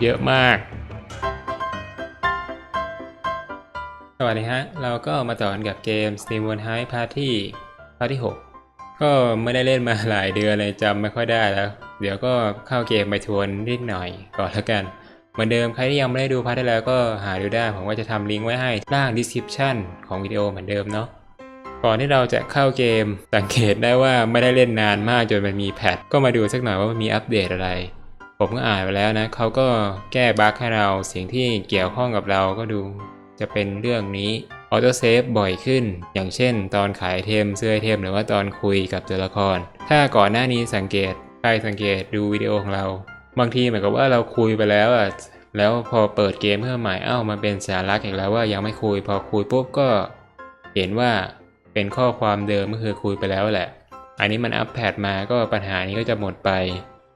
เยอะมาก สวัสดีฮะ เราก็มาต่อกันกับเกม Steam World High Party พาร์ทที่ 6 ก็ไม่ได้เล่นมาหลายเดือนเลยจำไม่ค่อยได้แล้ว เดี๋ยวก็เข้าเกมไปทวนนิดหน่อยก่อนแล้วกัน เหมือนเดิมใครที่ยังไม่ได้ดูพาร์ทที่แล้วก็หาดูได้ ผมก็จะทำลิงก์ไว้ให้ล่าง description ของวิดีโอเหมือนเดิมเนาะก่อนที่เราจะเข้าเกมสังเกตได้ว่าไม่ได้เล่นนานมากจนมันมีแพทก็มาดูสักหน่อยว่ามันมีอัปเดตอะไร ผมก็อ่านไปแล้วนะเขาก็แก้บั๊กให้เราสิ่งที่เกี่ยวข้องกับเราก็ดู จะเป็นเรื่องนี้ออโต้เซฟบ่อยขึ้น อย่างเช่น ตอนขายเทมซื้อเทมหรือว่าตอนคุยกับตัวละคร ถ้าก่อนหน้านี้สังเกตใครสังเกตดูวิดีโอของเรา บางทีเหมือนกับว่าเราคุยไปแล้วอะแล้วพอเปิดเกมเพิ่มใหม่เอ้ามันเป็นสาระอีกแล้วว่ายังไม่คุย พอคุยปุ๊บก็เห็นว่าเป็นข้อความเดิมก็คือคุยไปแล้วแหละ อันนี้มันอัปแพดมาก็ปัญหานี้ก็จะหมดไป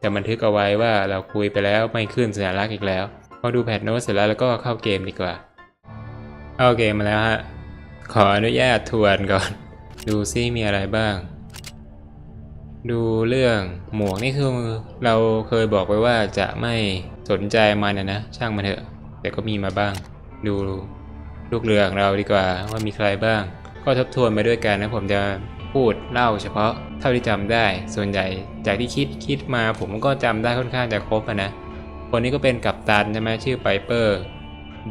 แต่บันทึกเอาไว้ว่าเราคุยไปแล้วไม่ขึ้นสัญลักษณ์อีกแล้ว พอดูแพทโน้ตเสร็จแล้วแล้วก็เข้าเกมดีกว่าเข้าเกมมาแล้วฮะ ขออนุญาตทวนก่อน ดูซิมีอะไรบ้าง ดูเรื่องหมวกนี่คือเราเคยบอกไว้ว่าจะไม่สนใจมันนะนะช่างมันเถอะ แต่ก็มีมาบ้าง ดูลูกเรือของเราดีกว่าว่ามีใครบ้าง ก็ทบทวนไปด้วยกันนะผมจะ พูดเล่าเฉพาะเท่าที่จำได้ ส่วนใหญ่จากที่คิดคิดมาผมก็จำได้ค่อนข้างจะครบนะ คนนี้ก็เป็นกัปตันใช่ไหมชื่อไปเปอร์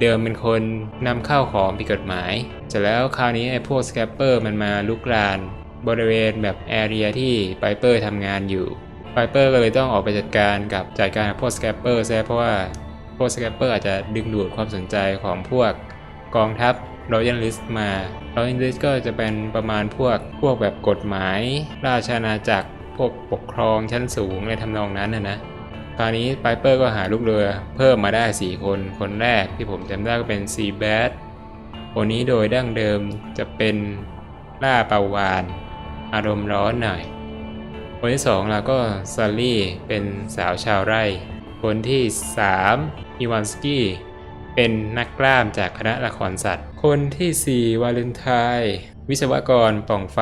เดิมเป็นคนนำเข้าของผิดกฎหมาย เสร็จแล้วคราวนี้ไอ้พวกสแคปเปอร์มันมาลุกราน บริเวณแบบแอเรียที่ไปเปอร์ทำงานอยู่ไปเปอร์ก็เลยต้องออกไปจัดการกับจัดการกับพวกสแคปเปอร์ซะเพราะว่าพวกสแคปเปอร์อาจจะดึงดูดความสนใจของพวกกองทัพ Royal List มา Royal List ก็จะเป็นประมาณพวกพวกแบบกฎหมาย ราชอาณาจักร พวกปกครองชั้นสูงในทำนองนั้นนะนะคราวนี้ไปเปอร์ก็หาลูกเรือ เพิ่มมาได้ 4 คน คนแรกที่ผมจำได้ก็เป็นซีแบดคนนี้โดยดั้งเดิมจะเป็นล่าปาวาน อารมณ์ร้อนหน่อย คนที่2เราก็ซัลลี่เป็นสาวชาวไร่ คนที่3อีวานสกี้เป็นนักกล้ามจากคณะละครสัตว์ คนทีสี่ 4 วาเลนไทน์วิศวกรป่องไฟ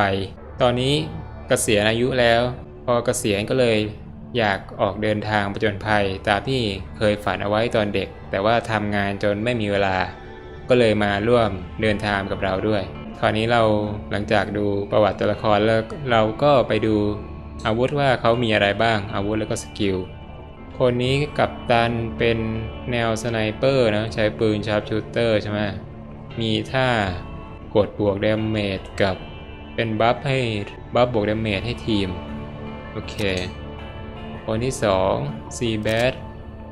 ตอนนี้เกษียณอายุแล้ว พอเกษียณก็เลยอยากออกเดินทางประจนภัยตามที่เคยฝันเอาไว้ตอนเด็ก แต่ว่าทำงานจนไม่มีเวลา ก็เลยมาร่วมเดินทางกับเราด้วย คราวนี้เราหลังจากดูประวัติตัวละครแล้วเราก็ไปดูอาวุธว่าเขามีอะไรบ้าง อาวุธแล้วก็สกิลคนนี้กับตันเป็นแนวสไนเปอร์นะใช้ปืนชาร์ปชูเตอร์ใช่ไหม มีท่ากดบวกดาเมจกับเป็นบัฟให้บัฟบวกดาเมจให้ทีม โอเค คนที่2 c b a t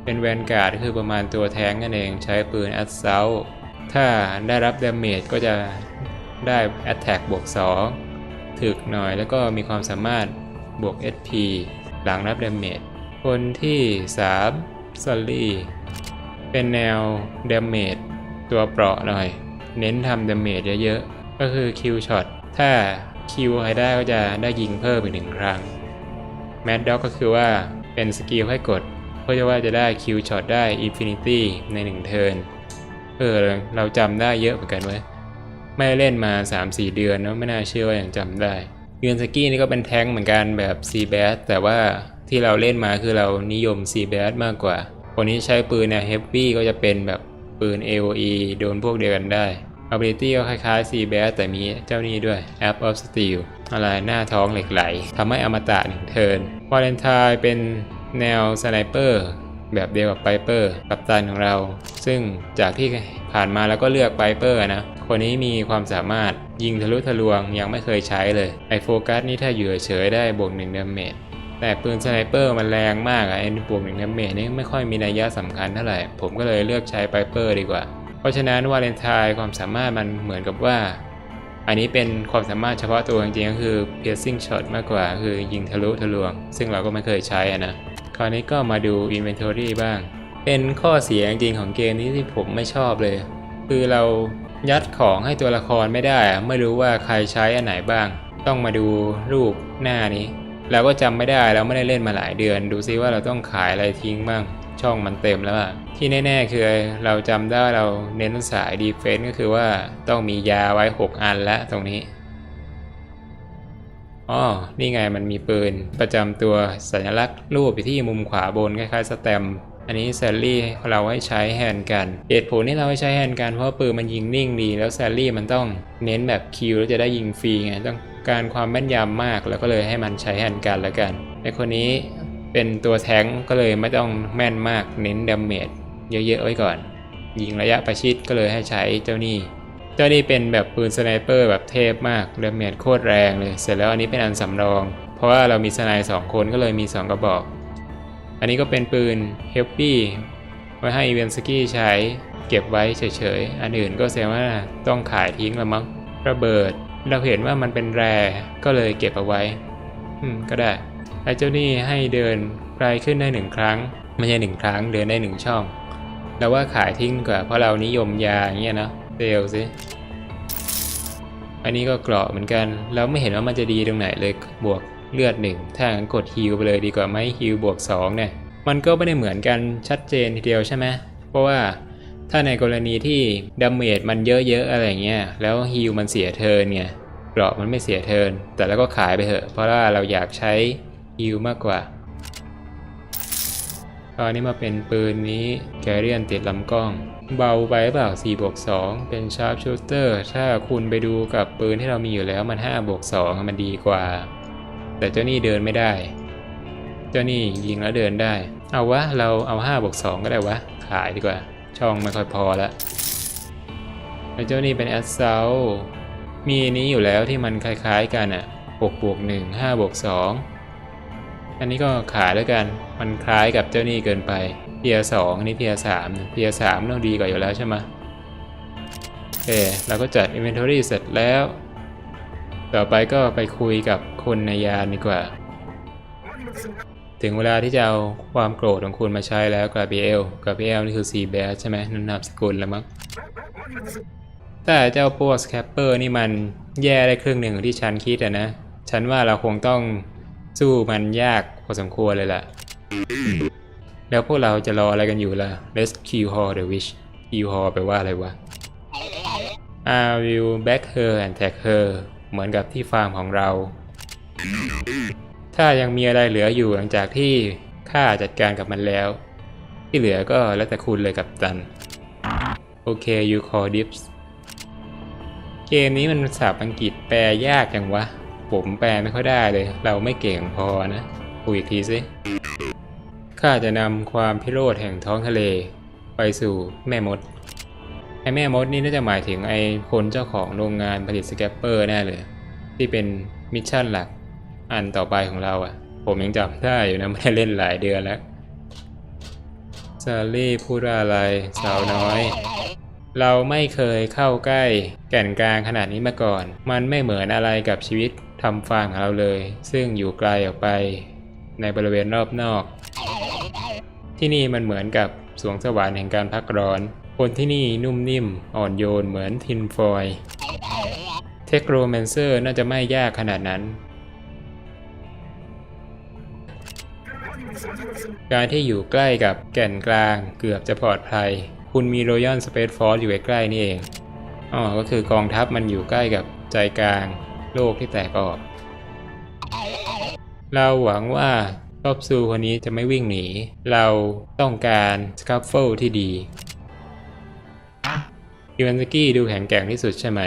เป็นแวนการ์ดคือประมาณตัวแทงนั่นเองใช้ปืน a s s a u l t ถ้าได้รับดาเมจก็จะได้ Attack บวก 2 ถึกหน่อยแล้วก็มีความสามารถบวก SP หลังรับดาเมจคนที่ 3 s u l l y เป็นแนวดาเมจตัวเปราะหน่อย เน้นทำดาเมจเยอะๆ ก็คือคิวช็อต ถ้าคิวใครได้ก็จะได้ยิงเพิ่มอีกหนึ่งครั้งแมดด็อกก็คือว่าเป็นสกิลให้กด เพื่อจะว่าจะได้คิวช็อตได้อินฟินิตี้ใน1เทิร์นเออเราจำได้เยอะเหมือนกันเว้ยไม่เล่นมา 3-4 เดือนเนอะไม่น่าเชื่อว่ายังจำได้เยือนสกี้นี่ก็เป็นแท้งเหมือนกันแบบซีแบสแต่ว่าที่เราเล่นมาคือเรานิยมซีแบสมากกว่าคนนี้ใช้ปืนเนี่ยเฮฟวี่ก็จะเป็นแบบ ปืน AOE โดนพวกเดียวกันได้ ability ก็คล้ายๆ c b a s แต่มีเจ้านี้ด้วย App of Steel อะไรหน้าท้องเหล็กไหลทำให้อมตะหนึ่งเทิร์นวาเลนไทน์เป็นแนวสไนเปอร์แบบเดียวกับไ i เปอร์กับตันของเรา ซึ่งจากที่ผ่านมาแล้วก็เลือกไ i เปอร์นะ คนนี้มีความสามารถยิงทะลุทะลวงยังไม่เคยใช้เลย ไอโฟกัสนี่ถ้าอยู่เฉยได้บวกหนึ่งเดเมจ แต่ปืนสไนเปอร์มันแรงมากอะไอ้บวกหนึ่งดาเมจนี่ไม่ค่อยมีนัยยะสำคัญเท่าไหร่ ผมก็เลยเลือกใช้ไ i เปอร์ดีกว่า เพราะฉะนั้นวาเลนไทน์ความสามารถมันเหมือนกับว่า อันนี้เป็นความสามารถเฉพาะตัวจริงๆก็คือ piercing shot มากกว่า คือยิงทะลุทะลวง ซึ่งเราก็ไม่เคยใช้อะนะคราวนี้ก็มาดู inventory บ้าง เป็นข้อเสียจริงของเกมนี้ที่ผมไม่ชอบเลย คือเรายัดของให้ตัวละครไม่ได้อะไม่รู้ว่าใครใช้อันไหนบ้าง ต้องมาดูรูปหน้านี้ เราก็จำไม่ได้เราไม่ได้เล่นมาหลายเดือน ดูซิว่าเราต้องขายอะไรทิ้งบ้างช่องมันเต็มแล้วอะที่แน่ ๆ คือเราจำได้เราเน้นสายดีเฟนส์ก็คือว่าต้องมียาไว้ 6 อันและตรงนี้อ๋อนี่ไงมันมีปืนประจำตัวสัญลักษณ์รูปอยู่ที่มุมขวาบนคล้ายๆสแตมป์อันนี้แซลลี่เราให้ใช้แฮนด์กันเหตุผลที่เราให้ใช้แฮนด์กันเพราะปืนมันยิงนิ่งดี แล้วแซลลี่มันต้องเน้นแบบคิวแล้วจะได้ยิงฟรีไงต้อง การความแม่นยำมากแล้วก็เลยให้มันใช้แฮนด์กันแล้วกันในคนนี้เป็นตัวแท้งก็เลยไม่ต้องแม่นมากเน้นดาเมจเยอะๆไว้ก่อน ยิงระยะประชิดก็เลยให้ใช้เจ้านี่เจ้านี่เป็นแบบปืนสไนเปอร์แบบเทพมากดาเมจโคตรแรงเลย เสร็จแล้วอันนี้เป็นอันสำรอง เพราะว่าเรามีสไนสองคนก็เลยมี 2 กระบอก อันนี้ก็เป็นปืนเฮลปี้ไว้ให้เวนสกี้ใช้เก็บไว้เฉยๆ อันอื่นก็แสดงว่าต้องขายทิ้งละมั้งระเบิด เราเห็นว่ามันเป็นแร่ก็เลยเก็บเอาไว้ อืม ก็ได้ ไอ้เจ้านี่ให้เดินไกลขึ้นได้หนึ่งครั้ง ไม่ใช่หนึ่งครั้ง เดินได้หนึ่งช่องแล้วว่าขายทิ้งกว่าเพราะเรานิยมยาอย่างเงี้ยเนาะเซลสิอันนี้ก็เกราะเหมือนกันแล้วไม่เห็นว่ามันจะดีตรงไหนเลยบวกเลือดหนึ่งถ้างั้นกดฮิลไปเลยดีกว่าไหมฮิลบวก2เนี่ย มันก็ไม่ได้เหมือนกันชัดเจนทีเดียวใช่ไหมเพราะว่า ถ้าในกรณีที่ดาเมจมันเยอะๆอะไรเงี้ยแล้วฮิลมันเสียเทินเนี่ยเกราะมันไม่เสียเทินแต่แล้วก็ขายไปเถอะ เพราะว่าเราอยากใช้ฮิลมากกว่าตอนนี้มาเป็นปืนนี้แกเรียนติดลำกล้อง เบาไปเปล่า4บวก2เป็นชาร์ปชูสเตอร์ถ้าคุณไปดูกับปืนที่เรามีอยู่แล้วมัน5บวก2มันดีกว่า แต่เจ้านี่เดินไม่ได้ เจ้านี่ยิงแล้วเดินได้ เอาวะเราเอา5บวก2ก็ได้วะ ขายดีกว่า ช่องไม่ค่อยพอละแล้วเจ้านี่เป็นแอสเซลมีนี้อยู่แล้วที่มันคล้ายๆกันอะ6บวก1 5บวก2อันนี้ก็ขายแล้วกัน มันคล้ายกับเจ้านี่เกินไปเพียสองอันนี้เพียสามเพียสามต้องดีกว่าอยู่แล้วใช่ไหมโอเคเราก็จัด Inventory เสร็จแล้ว ต่อไปก็ไปคุยกับคนในยานดีกว่า ถึงเวลาที่จะเอาความโกรธของคุณมาใช้แล้วกราเบียลกราเบียลนี่คือซีแบสใช่ไหมนั่นนามสกุลแล้วมั้งแต่เจ้าพวกสแคปเปอร์นี่มันแย่ได้ครึ่งหนึ่งของที่ฉันคิดอะนะ ฉันว่าเราคงต้องสู้มันยากพอสมควรเลยล่ะ แล้วพวกเราจะรออะไรกันอยู่ล่ะ Let's kill her the witch kill her แปลว่าอะไรวะ I will back her and tag her เหมือนกับที่ฟาร์มของเรา ถ้ายังมีอะไรเหลืออยู่หลังจากที่ข้าจัดการกับมันแล้ว ที่เหลือก็แล้วแต่คุณเลยกับตัน โอเค you call dips เกมนี้มันศัพท์อังกฤษแปลยากจังวะ ผมแปลไม่ค่อยได้เลย เราไม่เก่งพอนะคุยอีกทีสิข้าจะนำความพิโรธแห่งท้องทะเล ไปสู่แม่มดไอแม่มดนี่น่าจะหมายถึงไอคนเจ้าของโรงงานผลิตสแกปเปอร์แน่เลย ที่เป็นมิชชั่นหลัก อันต่อไปของเราอะ่ะ ผมยังจำได้อยู่นะไม่ได้เล่นหลายเดือนแล้วซาลี่พูดว่าอะไร สาวน้อย เราไม่เคยเข้าใกล้แก่นกลางขนาดนี้มาก่อน มันไม่เหมือนอะไรกับชีวิตทำฟาร์มของเราเลย ซึ่งอยู่ไกลออกไป ในบริเวณรอบนอก ที่นี่มันเหมือนกับสวงสวรรค์แห่งการพักร้อน คนที่นี่นุ่มนิ่ม อ่อนโยนเหมือนทินฟอยเทคโรแมนเซอร์น่าจะไม่ยากขนาดนั้น การที่อยู่ใกล้กับแก่นกลางเกือบจะปลอดภัย คุณมี Royal Space Force อยู่ใกล้ๆนี่เองอ๋อก็คือกองทัพมันอยู่ใกล้กับใจกลางโลกที่แตกออก เราหวังว่าชอบซูคนนี้จะไม่วิ่งหนี เราต้องการสคัฟเฟิลที่ดีอีวานสกี้ดูแข็งแกร่งที่สุดใช่ไหม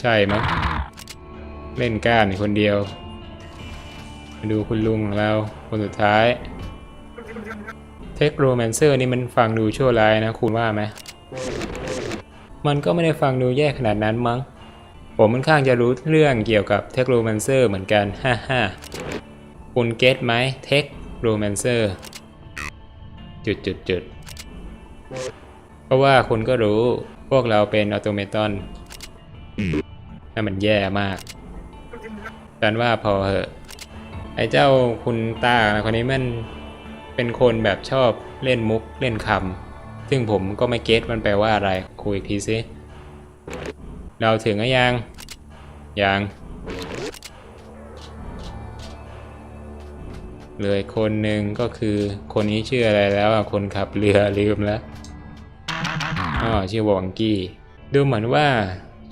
ใช่มั้งเล่นกล้ามอยู่คนเดียว มาดูคุณลุงของเรา คนสุดท้ายเทคโรแมนเซอร์นี่มันฟังดูชั่วร้ายนะคุณว่าไหมมันก็ไม่ได้ฟังดูแย่ขนาดนั้นมั้ง ผมค่อนข้างจะรู้เรื่องเกี่ยวกับเทคโรแมนเซอร์เหมือนกันฮ่าฮ่าคุณเก็ตไหมเทคโรแมนเซอร์จุดจุดจุดเพราะว่าคุณก็รู้พวกเราเป็นออโตเมตอนนั่นมันแย่มากฉันว่าพอเหอะ อ้เจ้าคุณตาคนนี้มันเป็นคนแบบชอบเล่นมุกเล่นคำซึ่งผมก็ไม่เก็ตมันแปลว่าอะไรคุยอีกทีสิเราถึงหรือยังยังเลืออีกคนหนึ่งก็คือคนนี้ชื่ออะไรแล้วอะคนขับเรือลืมแล้วอ๋อชื่อวองกี้ ดูเหมือนว่า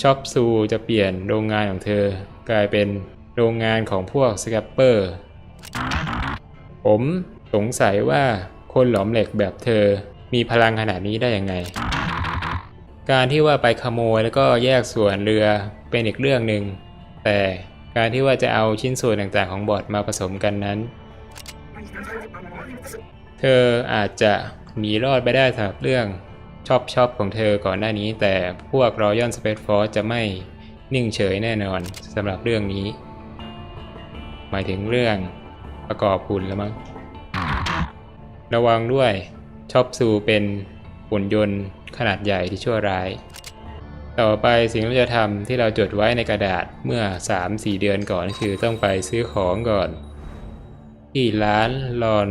ช็อปซูจะเปลี่ยนโรงงานของเธอกลายเป็น โรงงานของพวกสแกปเปอร์ ผมสงสัยว่าคนหลอมเหล็กแบบเธอมีพลังขนาดนี้ได้ยังไง การที่ว่าไปขโมยแล้วก็แยกส่วนเรือเป็นอีกเรื่องหนึ่ง แต่การที่ว่าจะเอาชิ้นส่วนต่างๆของบอร์ดมาผสมกันนั้น เธออาจจะหนีรอดไปได้สำหรับเรื่องชอบชอบของเธอก่อนหน้านี้ แต่พวกรอยัลสเปซฟอร์จะไม่นิ่งเฉยแน่นอนสำหรับเรื่องนี้ หมายถึงเรื่องประกอบหุ่นแล้วมั้ง ระวังด้วยชอบซูเป็นหุ่นยนต์ขนาดใหญ่ที่ชั่วร้าย ต่อไปสิ่งที่เราจะทำที่เราจดไว้ในกระดาษเมื่อ 3-4 เดือนก่อนก็คือต้องไปซื้อของก่อน ที่ร้านลอน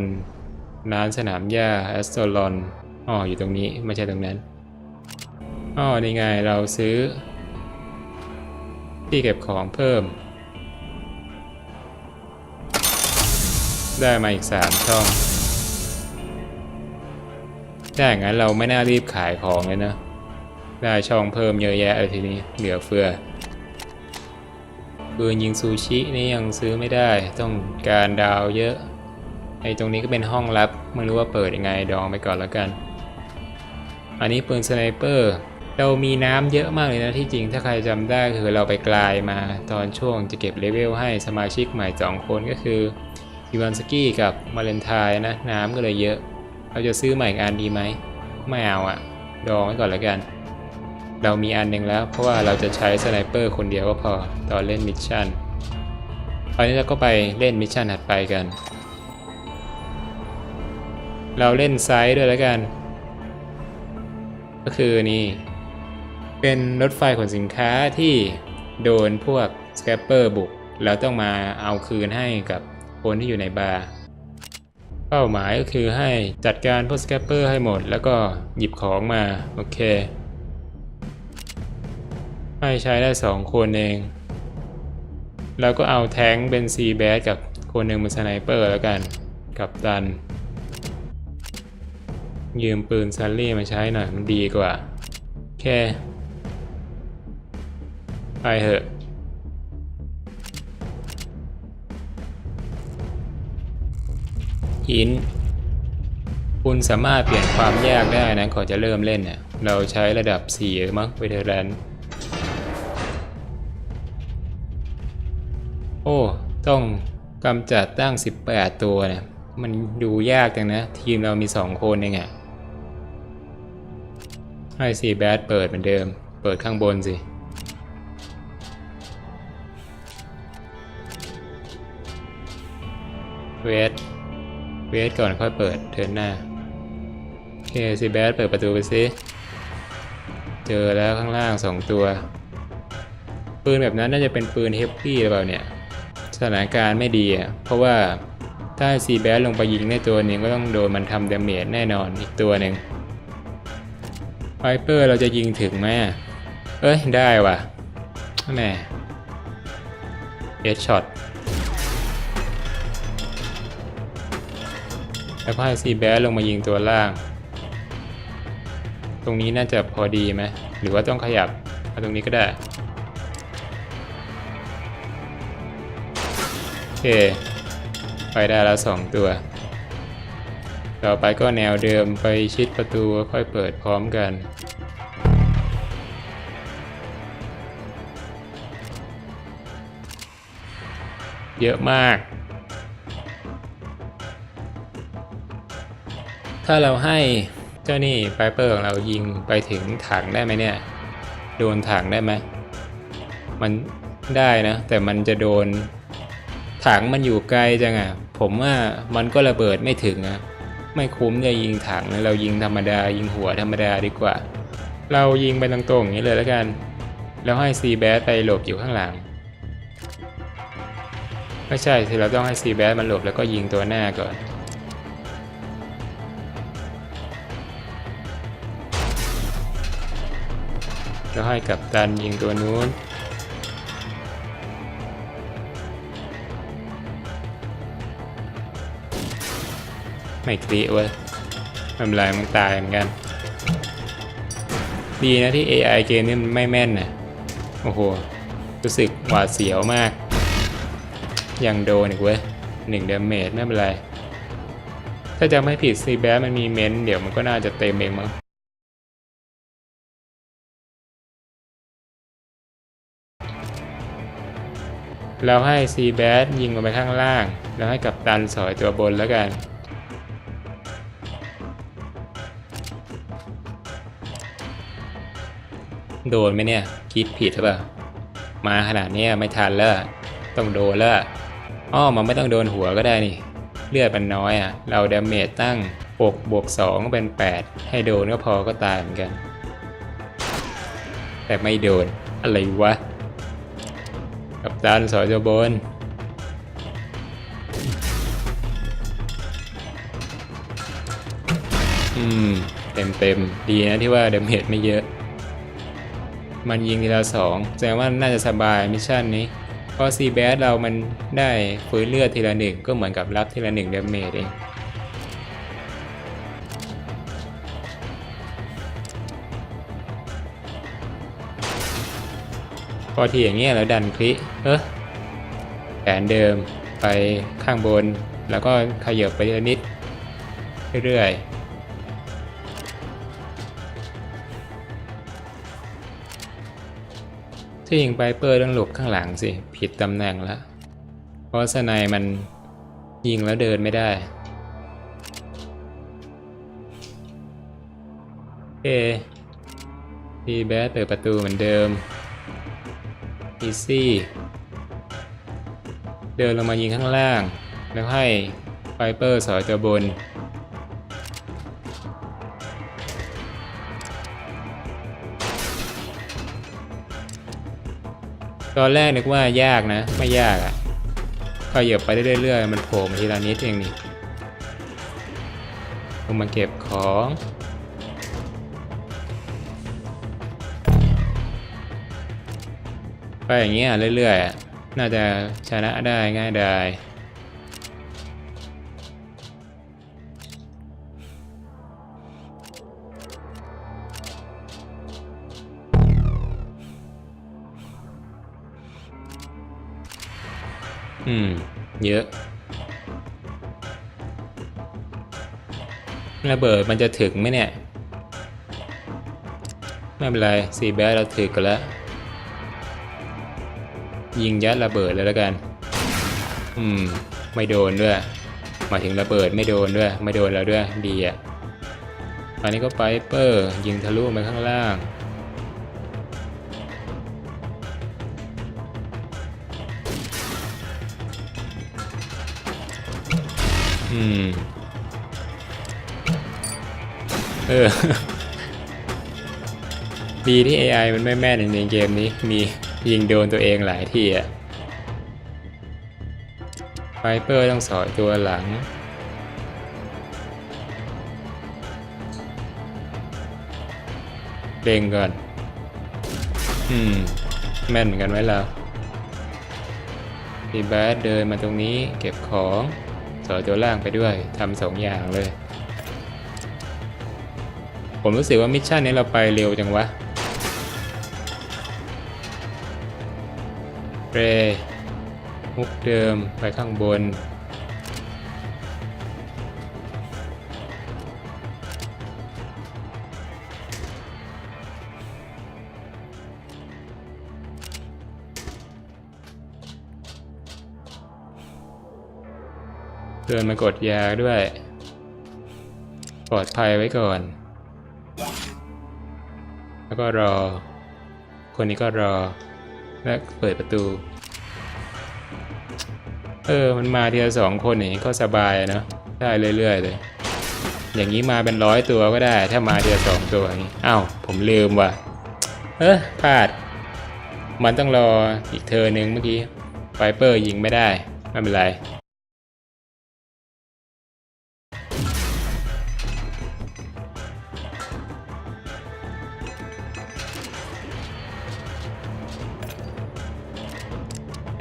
ร้านสนามหญ้าแอสโตลอนอ๋ออยู่ตรงนี้ไม่ใช่ตรงนั้นอ๋อนี่ไงเราซื้อ ที่เก็บของเพิ่ม ได้มาอีก 3 ช่อง ถ้าอย่างนั้นเราไม่น่ารีบขายของเลยนะ ได้ช่องเพิ่มเยอะแยะเลยทีนี้ เหลือเฟือปืนยิงซูชินี่ยังซื้อไม่ได้ ต้องการดาวเยอะ ไอ้ตรงนี้ก็เป็นห้องลับ ไม่รู้ว่าเปิดยังไงดองไปก่อนแล้วกัน อันนี้ปืนสไนเปอร์เรามีน้ำเยอะมากเลยนะที่จริงถ้าใครจำได้คือเราไปกลายมาตอนช่วงจะเก็บเลเวลให้สมาชิกใหม่สองคนก็คือ อีวานสกี้กับมาเลนไทน์นะน้ำก็เลยเยอะ เราจะซื้อใหม่อีกอันดีไหมไม่เอาอะดองไว้ก่อนแล้วกัน เรามีอันหนึ่งแล้ว เพราะว่าเราจะใช้สไนเปอร์คนเดียวก็พอตอนเล่นมิชชั่นตอนนี้เราก็ไปเล่นมิชชั่นถัดไปกัน เราเล่นไซด์ด้วยแล้วกัน ก็คือนี่ เป็นรถไฟขนสินค้าที่โดนพวกสแคปเปอร์บุก แล้วต้องมาเอาคืนให้กับ คนที่อยู่ในบาร์เป้าหมายก็คือให้จัดการพวกสแคปเปอร์ให้หมด แล้วก็หยิบของมา โอเค ให้ใช้ได้สองคนเอง แล้วก็เอาแท้งเป็นซีแบสกับคนหนึ่งเป็นสไนเปอร์แล้วกัน กับดัน ยืมปืนซันลี่มาใช้หน่อยมันดีกว่า โอเค ไปเถอะ หินคุณสามารถเปลี่ยนความยากได้นะก่อนจะเริ่มเล่นเนี่ยเราใช้ระดับ 4 มั้งเวเทอร์แลนโอ้ ต้องกำจัดตั้ง 18 ตัวเนี่ยมันดูยากจังนะ ทีมเรามี 2 คนเองอะให้ซีแบดเปิดเหมือนเดิม เปิดข้างบนสิเวท เวทก่อนค่อยเปิดเทินหน้าโอเคซีแบดเปิดประตูไปสิเจอแล้วข้างล่างสองตัว ปืนแบบนั้นน่าจะเป็นปืนเฮฟวี่หรือเปล่าเนี่ยสถานการณ์ไม่ดีอะเพราะว่าถ้าซีแบดลงไปยิงในตัวหนึ่งก็ต้องโดนมันทำดาเมจแน่นอนอีกตัวหนึ่งไวเปอร์เราจะยิงถึงไหมเอ้ย ได้ว่ะแม่เอชช็อต แล้วก็ให้ซีแบสลงมายิงตัวล่าง ตรงนี้น่าจะพอดีไหมหรือว่าต้องขยับมาตรงนี้ก็ได้โอเคไปได้แล้วสองตัว ต่อไปก็แนวเดิมไปชิดประตูค่อยเปิดพร้อมกันเยอะมาก ถ้าเราให้เจ้านี่ไ i เปอร์ของเรายิงไปถึงถังได้ไหมเนี่ย โดนถังได้ไหม มันได้นะ แต่มันจะโดนถังมันอยู่ไกลจังอะ่ะ ผมว่ามันก็ระเบิดไม่ถึงอะ่ะไม่คุ้มจะยิงถังเรายิงธรรมดา ยิงหัวธรรมดาดีกว่า เรายิงไปตรงๆอย่างนี้เลยแล้วกัน แล้วให้ซีแบสไปหลบอยู่ข้างหลัง ไม่ใช่สิเราต้องให้ซีแบสมันหลบแล้วก็ยิงตัวหน้าก่อน แล้วให้กับตันยิงตัวนู้น ไม่คลีเว้ยไม่เป็นไรมันตายเหมือนกัน ดีนะที่ AI เกมนี้มันไม่แม่นนะโอ้โห รู้สึกหวาดเสียวมาก ยังโดนอีกเว้ยหนึ่งเดเมจไม่เป็นไร ถ้าจะไม่ผิดซีแบสมันมีเมนเดี๋ยวมันก็น่าจะเต็มเองมั้ง เราให้ซีแบสยิงลงไปข้างล่าง แล้วให้กับตันสอยตัวบนแล้วกัน โดนไหมเนี่ย คิดผิดหรือเปล่า มาขนาดนี้ไม่ทันแล้ว ต้องโดนแล้วอ้อมันไม่ต้องโดนหัวก็ได้นี่ เลือดมันน้อยอะ เราดาเมจตั้ง6บวก2เป็น 8 ให้โดนก็พอก็ตายเหมือนกัน แต่ไม่โดน อะไรวะ กับตันสอยตัวบนอืม เต็มเต็มดีนะที่ว่าเดาเมจไม่เยอะ มันยิงทีละสองแสดงว่าน่าจะสบายมิชชั่นนี้ เพราะซีแบสเรามันได้ฟื้นเลือดทีละหนึ่งก็เหมือนกับรับทีละหนึ่งเดาเมจเอง อทีอย่างเงี้ยเราดันคลิเออแผนเดิมไปข้างบน แล้วก็ขยับไปนิดเรื่อยๆที่ยิงไปเปอร์ต้องหลบข้างหลังสิ ผิดตำแหน่งล้วเพราะสไนยมันยิงแล้วเดินไม่ได้โอเคทีแบสเปิดประตูเหมือนเดิม อีซี่เดินลงมายิงข้างล่าง แล้วให้ไฟเปอร์สอยตัวบน ตอนแรกนึกว่ายากนะ ไม่ยากอะ่ะก็เหยียบไปเรื่อยๆ มันโผล่มาทีละนิดเองนี่ลงมาเก็บของ ไปอย่างเงี้ยเรื่อยๆ น่าจะชนะได้ง่ายได้อืม เยอะ ระเบิดมันจะถึงไหมเนี่ย ไม่เป็นไรสีแบสเราถึกกันแล้ว ยิงยัดระเบิดเลยแล้วกัน อืม ไม่โดนด้วย มาถึงระเบิดไม่โดนด้วย ไม่โดนแล้วด้วย ดีอะอันนี้ก็ไปเปอร์ยิงทะลุไปข้างล่าง อืม เออ ดีที่ AI มันไม่แม่นจริงๆเกมนี้มี ยิงโดนตัวเองหลายที่อะไฟเปอร์ต้องสอยตัวหลัง เด้งก่อน อืม แม่นเหมือนกันไว้ล้วพีแบดเดินมาตรงนี้เก็บของสอยตัวล่างไปด้วยทำสองอย่างเลย ผมรู้สึกว่ามิชชั่นนี้เราไปเร็วจังวะ เรมุกเดิมไปข้างบน เดินมากดยาด้วย ปลอดภัยไว้ก่อน แล้วก็รอ คนนี้ก็รอ และเปิดประตู เออ มันมาทีละสองคนอย่างนี้ก็สบายเนาะได้เรื่อยๆเลย อย่างนี้มาเป็นร้อยตัวก็ได้ ถ้ามาทีละสองตัวอย่างนี้อ้าวผมลืมว่ะ เออพลาด มันต้องรออีกเธอหนึ่งเมื่อกี้ไฟเปอร์ยิงไม่ได้ ไม่เป็นไร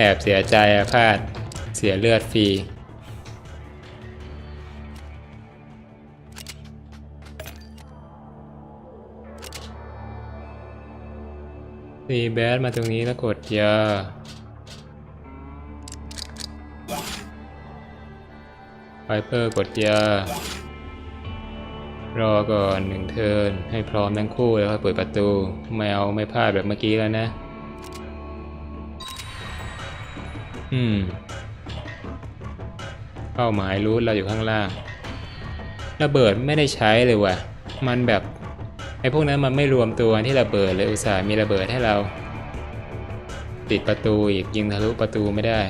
แอบเสียใจอะพลาดเสียเลือดฟรี ตีแบดมาตรงนี้แล้วกดยาไวเปอร์กดยารอก่อนหนึ่งเทินให้พร้อมทั้งคู่แล้วค่อยเปิดประตูไม่เอาไม่พลาดแบบเมื่อกี้แล้วนะ อืม เป้าหมายรู้เราอยู่ข้างล่าง ระเบิดไม่ได้ใช้เลยว่ะ มันแบบไอ้พวกนั้นมันไม่รวมตัวที่ระเบิดเลยอุตส่าห์มีระเบิดให้เรา ติดประตูอีกยิงทะลุประตูไม่ได้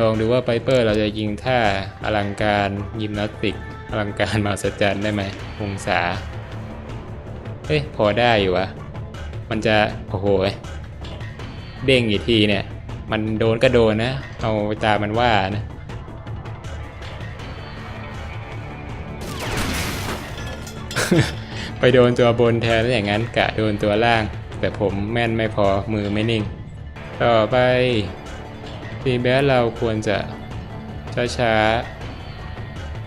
ลองดูว่าไพเปอร์เราจะยิงท่าอลังการยิมนาสติก อลังการมาสจันได้ไหมองศาเอ้ยพอได้อยู่วะ มันจะ โอ้โห เด้งอีกทีเนี่ย มันโดนก็โดนนะ เอาตามันว่านะ ไปโดนตัวบนแทนแล้วอย่างนั้นกะโดนตัวล่าง แต่ผมแม่นไม่พอมือไม่นิ่ง ต่อไปทีแบสเราควรจะช้า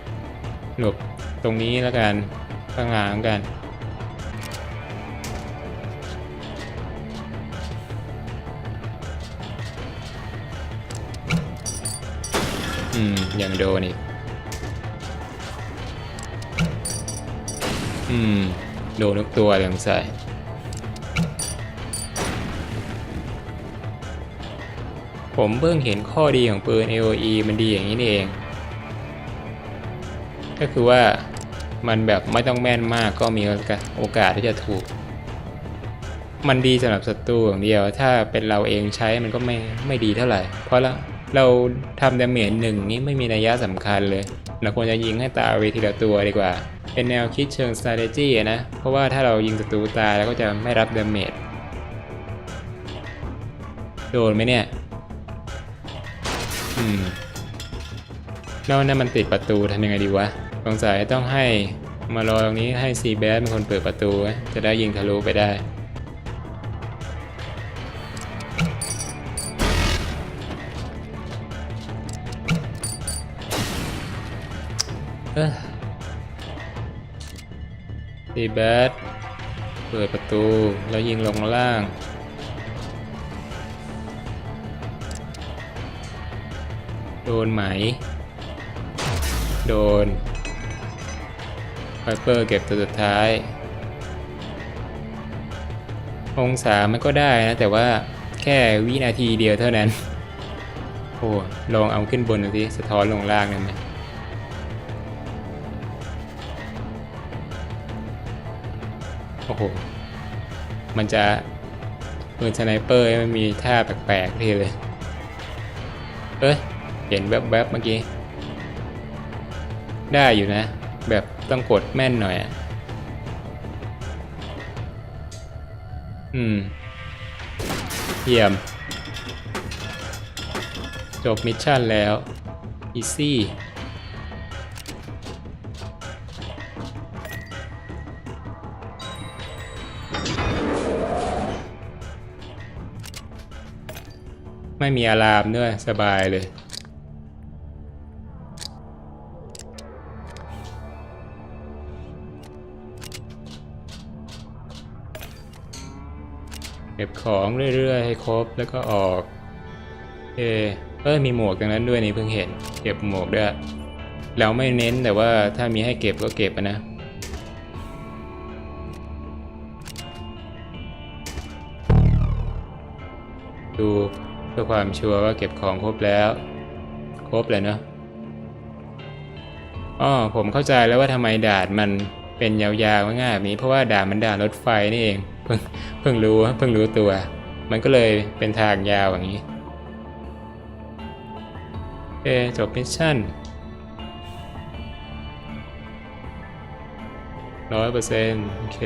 ๆหลบตรงนี้แล้วกันข้างหลังกัน อืม ยังโดนอีก อืม โดนทุกตัวเลยสงสัยผมเพิ่งเห็นข้อดีของปืน AOE มันดีอย่างนี้นี่เอง ก็คือว่ามันแบบไม่ต้องแม่นมากก็มีโอกาสโอกาสที่จะถูก มันดีสำหรับศัตรูอย่างเดียว ถ้าเป็นเราเองใช้มันก็ไม่ไม่ดีเท่าไหร่ เพราะละ เราทำดาเมจหนึ่งนี้ไม่มีนัยยะสำคัญเลย เราควรจะยิงให้ตายไปทีละตัวดีกว่า เป็นแนวคิดเชิง strategy นะ เพราะว่าถ้าเรายิงศัตรูตายแล้วก็จะไม่รับดาเมจ โดนไหมเนี่ย อืมแล้วนั่นมันติดประตูทำยังไงดีวะ สงสัยต้องให้มารอตรงนี้ให้ซีแบสเป็นคนเปิดประตู จะได้ยิงทะลุไปได้ เอ้อซีแบสเปิดประตู แล้วยิงลงล่าง โดนไหม โดนไฟเปอร์เก็บตัวสุดท้าย องศามันก็ได้นะ แต่ว่าแค่วินาทีเดียวเท่านั้น โอ้ลองเอาขึ้นบนดูสิสะท้อนลงล่างได้ไหม โอ้โห มันจะปืนสไนเปอร์มันมีท่าแปลกๆทีเลย เอ้ย เห็นแวบๆเมื่อกี้ ได้อยู่นะ แบบต้องกดแม่นหน่อยอะอืม เยี่ยม จบมิชชั่นแล้ว อีซี่ ไม่มีอะลามด้วยสบายเลย เก็บของเรื่อย ๆ ให้ครบแล้วก็ออกเอเออมีหมวกตรงนั้นด้วยนี่เพิ่งเห็น เก็บหมวกด้วยเราไม่เน้นแต่ว่าถ้ามีให้เก็บก็เก็บนะดู พื่อความชัวร์ว่าเก็บของครบแล้ว ครบเลยเนอะอ๋อผมเข้าใจแล้วว่าทำไมด่านมันเป็นยาวๆง่ายๆแบบนี้เพราะว่าด่านมันด่านรถไฟนี่เอง เพิ่งเพิ่งรู้เพิ่งรู้ตัว มันก็เลยเป็นทางยาวอย่างนี้โอเคจบมิชชั่นร้อยเปอร์เซ็นต์โอเค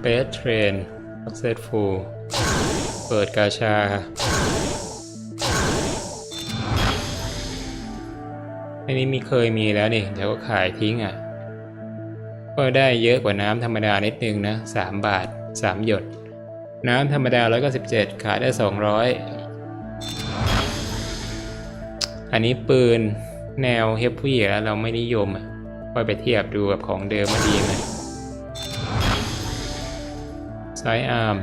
Space Train Successful เปิดกาชา อันนี้มีเคยมีแล้วนี่เดี๋ยวก็ขายทิ้งอะ ก็ได้เยอะกว่าน้ำธรรมดานิดนึงนะ 3 บาท 3 หยด น้ำธรรมดา 197 ขายได้ 200 อันนี้ปืนแนวเฮฟวี่แล้วเราไม่นิยมอะค่อยไปเทียบดูกับของเดิมมาดีไหม ไซอาร์ม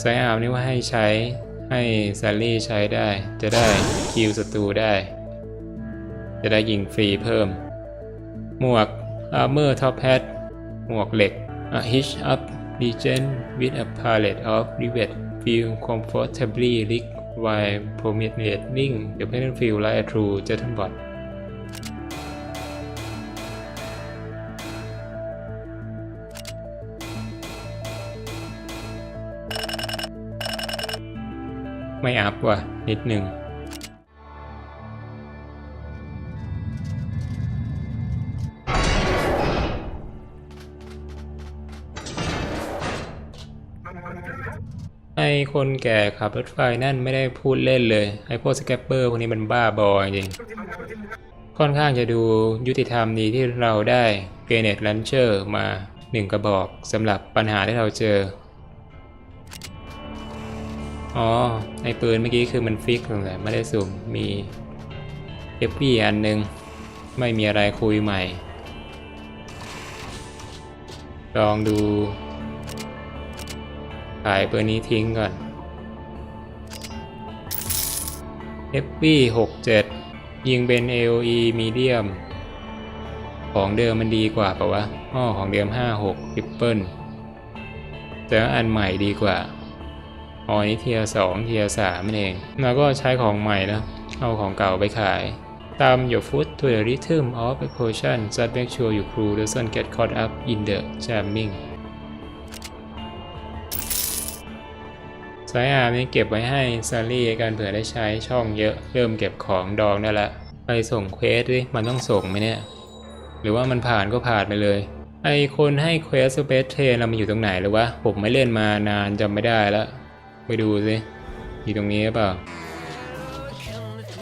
ไซอาร์มนี่ว่าให้ใช้ให้แซลลี่ใช้ได้ จะได้คิวศัตรูได้ จะได้ยิงฟรีเพิ่ม หมวก Armor Top Hat หมวกเหล็ก A Hitch Up Legend with a palette of rivet feel comfortably rig while promenading the battlefield like a true gentleman ไม่อัพว่ะ นิดหนึ่งไอคนแก่ขับรถไฟนั่นไม่ได้พูดเล่นเลย ไอพวกสแกปเปอร์พวกนี้มันบ้าบอจริง ค่อนข้างจะดูยุติธรรมดีที่เราได้เกเนตลันเชอร์มาหนึ่งกระบอกสำหรับปัญหาที่เราเจอ อ๋อ ไอปืนเมื่อกี้คือมันฟิกตรงไหนไม่ได้สุ่ม มีเอฟพีอันหนึ่งไม่มีอะไรคุยใหม่ ลองดู ขายปืนนี้ทิ้งก่อน FP 67 ยิงเป็น AOE medium ของเดิมมันดีกว่าปะวะอ้อของเดิม 56 Triple แต่ว่าอันใหม่ดีกว่า อ๋อนี่เทียสองเทียสามนั่นเองแล้วก็ใช้ของใหม่นะ เอาของเก่าไปขายตาม your foot to the rhythm of a potion just make sure your crew doesn't get caught up in the jamming สายอาร์มนี่เก็บไว้ให้ซารี่กันเผื่อได้ใช้ช่องเยอะ เริ่มเก็บของดองได้ละ ไปส่งเควสดิ มันต้องส่งไหมเนี่ย หรือว่ามันผ่านก็ผ่านไปเลย ไอคนให้เควสสเปซเทรนเรามันอยู่ตรงไหนหรือวะ ผมไม่เล่นมานานจำไม่ได้แล้ว ไปดูสิอยู่ตรงนี้หรือเปล่า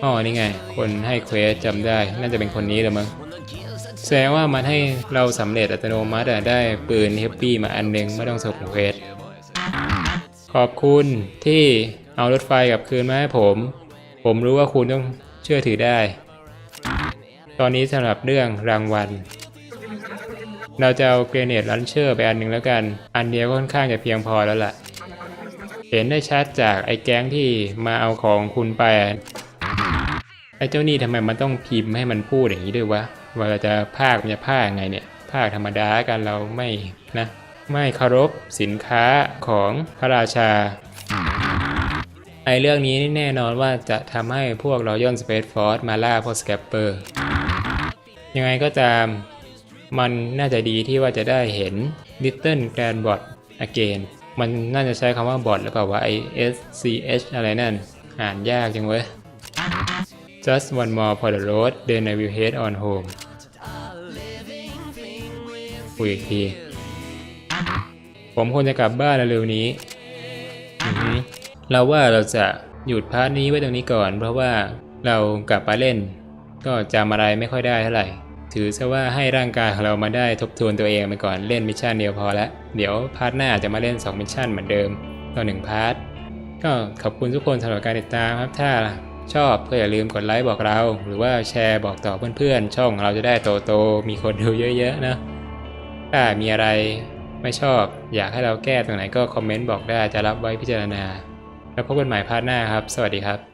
อ๋อนี่ไง คนให้เควสจำได้ น่าจะเป็นคนนี้แหละมั้งแสดงว่ามันให้เราสำเร็จอัตโนมัติได้ปืนเฮปปี้มาอันหนึงไม่ต้องส่งเควสขอบคุณที่เอารถไฟกลับคืนมาให้ผม ผมรู้ว่าคุณต้องเชื่อถือได้ ตอนนี้สำหรับเรื่องรางวัล เราจะเอาเกรเนตลันเชอร์ไปอันหนึ่งแล้วกัน อันเดียวก็ค่อนข้างจะเพียงพอแล้วล่ะ เห็นได้ชัดจากไอ้แก๊งที่มาเอาของคุณไป ไอ้เจ้านี่ทำไมมันต้องพิมพ์ให้มันพูดอย่างนี้ด้วยวะเวลาจะภาคมันจะภาคไงเนี่ยภาคธรรมดากันเราไม่นะ ไม่เคารพสินค้าของพระราชา ไอเรื่องนี้แน่นอนว่าจะทำให้พวกรอย a l สเปซฟอร์สมาล่าพวกสแกปเปอร์ ยังไงก็ตามมันน่าจะดีที่ว่าจะได้เห็น Little Grand Bot again มันน่าจะใช้คำว่าบอทหรือเปล่าวะไอ S C H อะไรนั่น อ่านยากจังเว้ย Just one more for the road then I will head on home คุยอีกที ผมควรจะกลับบ้านเร็วๆนี้ เราว่าเราจะหยุดพาร์ทนี้ไว้ตรงนี้ก่อน เพราะว่าเรากลับมาเล่น ก็จำอะไรไม่ค่อยได้เท่าไหร่ ถือซะว่าให้ร่างกายของเรามาได้ทบทวนตัวเองไปก่อนเล่นมิชชั่นเดียวพอละเดี๋ยวพาร์ทหน้าจะมาเล่น2มิชชั่นเหมือนเดิมต่อหนึ่งพาร์ทก็ขอบคุณทุกคนสำหรับการติดตามครับถ้าชอบก็อย่าลืมกดไลค์บอกเรา หรือว่าแชร์บอกต่อเพื่อนๆ ช่องเราจะได้โตๆมีคนดูเยอะๆนะถ้ามีอะไรไม่ชอบ อยากให้เราแก้ตรงไหนก็คอมเมนต์บอกได้จะรับไว้พิจารณา แล้วพบกันใหม่พาร์ทหน้าครับ สวัสดีครับ